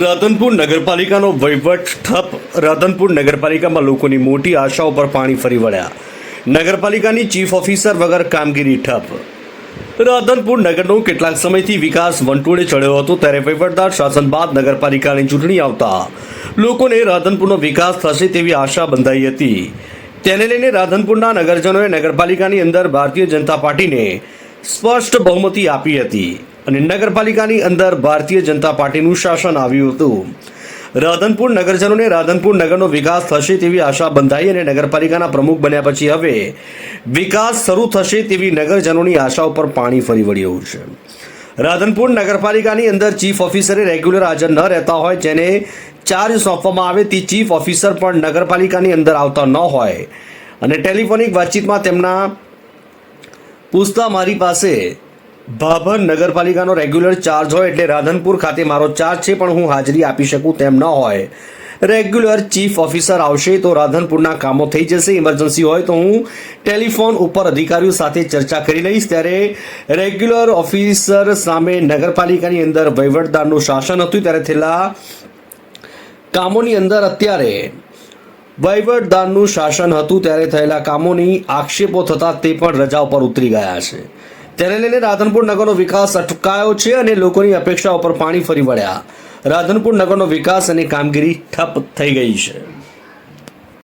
રાધનપુર નગરપાલિકાનો વહીવટ ઠપ. રાધનપુર નગરપાલિકામાં લોકોની મોટી આશાઓ પર પાણી ફરી વળ્યા. નગરપાલિકાની ચીફ ઓફિસર વગર કામગીરી ઠપ. રાધનપુર નગરનો કેટલાક સમયથી વિકાસ વંટોળે ચડ્યો હતો, ત્યારે વહીવટદાર શાસન બાદ નગરપાલિકાની ચૂંટણી આવતા લોકોને રાધનપુરનો વિકાસ થશે તેવી આશા બંધાઈ હતી. તેને લઈને રાધનપુરના નગરજનોએ નગરપાલિકાની અંદર ભારતીય જનતા પાર્ટીને સ્પષ્ટ બહુમતી આપી હતી. અને નગરપાલિકાની અંદર ભારતીય જનતા પાર્ટીનું શાસન આવ્યું હતું. રાધનપુર નગરજનોને રાધનપુર નગરનો વિકાસ થશે તેવી આશા બંધાઈ અને નગરપાલિકાના પ્રમુખ બન્યા પછી હવે વિકાસ શરૂ થશે તેવી નગરજનોની આશા ઉપર પાણી ફરી વળ્યું છે. રાધનપુર નગરપાલિકાની અંદર ચીફ ઓફિસરે રેગ્યુલર હાજર ન રહેતા હોય જેને ચાર્જ સોંપવામાં આવે તે ચીફ ઓફિસર પણ નગરપાલિકાની અંદર આવતા ન હોય. અને ટેલિફોનિક વાતચીતમાં તેમના પૂછતા મારી પાસે ભાભર નગરપાલિકાનો રેગ્યુલર ચાર્જ હોય એટલે રાધનપુર ખાતે મારો ચાર્જ છે, પણ હું હાજરી આપી શકું તેમ ન હોય. રેગ્યુલર ચીફ ઓફિસર આવશે તો રાધનપુરના કામો થઈ જશે, ઇમરજન્સી હોય તો હું ટેલિફોન ઉપર અધિકારીઓ સાથે ચર્ચા કરી લઈશ. ત્યારે રેગ્યુલર ઓફિસર સામે નગરપાલિકાની અંદર વહીવટદારનું શાસન હતું, ત્યારે થયેલા કામોની અંદર અત્યારે વહીવટદારનું શાસન હતું, ત્યારે થયેલા કામોની આક્ષેપો થતા તે પણ રજા ઉપર ઉતરી ગયા છે. તેને લઈને રાધનપુર નગરનો વિકાસ અટકાયો છે અને લોકોની અપેક્ષાઓ પર પાણી ફરી વળ્યા. રાધનપુર નગરનો વિકાસ અને કામગીરી ઠપ થઈ ગઈ છે.